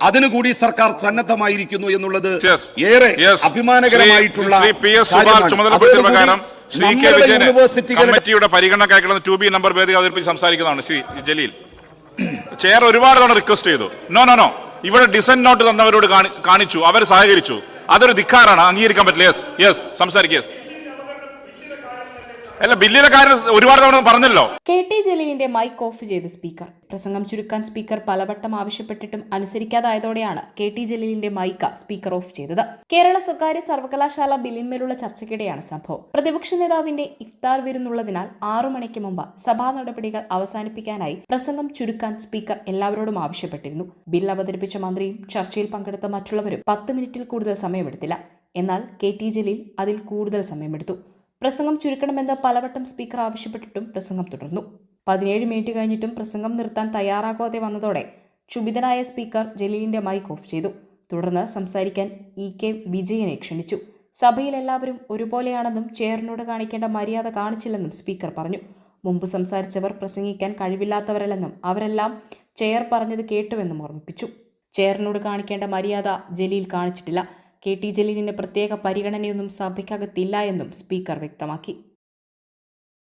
അതിനുകൂടി സർക്കാർ സന്നദ്ധമായിരിക്കുന്നു എന്നുള്ളത് ഏറെ അഭിമാനകരമായിട്ടുള്ള ശ്രീ കെ വിജയൻ കമ്മിറ്റിയുടെ പരിഗണനക്കായിട്ടുള്ള ടു ബി നമ്പർ ഭേദഗതി അവതരിപ്പിച്ച് സംസാരിക്കുന്നതാണ് ശ്രീ ജലീൽ. ചെയർ ഒരുപാട് തവണ റിക്വസ്റ്റ് ചെയ്തു. നോ നോ നോ ഇവിടെ ഡിസൻ നോട്ട് തന്നവരോട് കാണിച്ചു. അവർ സഹകരിച്ചു. അതൊരു ധിക്കാറാണ് അംഗീകരിക്കാൻ പറ്റില്ല. യെസ് യെസ് സംസാരിക്കുക യെസ് അല്ല കാര്യം ഒരുപാട് തവണ പറഞ്ഞല്ലോ. കെ ടി ജലീലിന്റെ മൈക്ക് ഓഫ് ചെയ്ത് സ്പീക്കർ. പ്രസംഗം ചുരുക്കാൻ സ്പീക്കർ പലവട്ടം ആവശ്യപ്പെട്ടിട്ടും അനുസരിക്കാതായതോടെയാണ് കെ ടി ജലീലിന്റെ മൈക്ക് സ്പീക്കർ ഓഫ് ചെയ്തത്. കേരള സ്വകാര്യ സർവകലാശാല ബില്ലിന്മേലുള്ള ചർച്ചയ്ക്കിടെയാണ് സംഭവം. പ്രതിപക്ഷ നേതാവിന്റെ ഇഫ്താർ വിരുന്നുള്ളതിനാൽ ആറു മണിക്ക് മുമ്പ് സഭാ നടപടികൾ അവസാനിപ്പിക്കാനായി പ്രസംഗം ചുരുക്കാൻ സ്പീക്കർ എല്ലാവരോടും ആവശ്യപ്പെട്ടിരുന്നു. ബിൽ അവതരിപ്പിച്ച മന്ത്രിയും ചർച്ചയിൽ പങ്കെടുത്ത മറ്റുള്ളവരും പത്ത് മിനിറ്റിൽ കൂടുതൽ സമയമെടുത്തില്ല. എന്നാൽ കെ ടി ജലീൽ അതിൽ കൂടുതൽ സമയമെടുത്തു. പ്രസംഗം ചുരുക്കണമെന്ന് പലവട്ടം സ്പീക്കർ ആവശ്യപ്പെട്ടിട്ടും പ്രസംഗം തുടർന്നു. പതിനേഴ് മിനിറ്റ് കഴിഞ്ഞിട്ടും പ്രസംഗം നിർത്താൻ തയ്യാറാകാതെ വന്നതോടെ ക്ഷുഭിതനായ സ്പീക്കർ ജലീലിന്റെ മൈക്ക് ഓഫ് ചെയ്തു. തുടർന്ന് സംസാരിക്കാൻ ഇ കെ വിജയനെ ക്ഷണിച്ചു. സഭയിൽ എല്ലാവരും ഒരുപോലെയാണെന്നും ചെയറിനോട് കാണിക്കേണ്ട മര്യാദ കാണിച്ചില്ലെന്നും സ്പീക്കർ പറഞ്ഞു. മുമ്പ് സംസാരിച്ചവർ പ്രസംഗിക്കാൻ കഴിവില്ലാത്തവരല്ലെന്നും അവരെല്ലാം ചെയർ പറഞ്ഞത് കേട്ടുവെന്നും ഓർമ്മിപ്പിച്ചു. ചെയറിനോട് കാണിക്കേണ്ട മര്യാദ ജലീൽ കാണിച്ചിട്ടില്ല. കെ ടി ജലീലിന് പ്രത്യേക പരിഗണനയൊന്നും സഭയ്ക്കകത്തില്ല എന്നും സ്പീക്കർ വ്യക്തമാക്കി.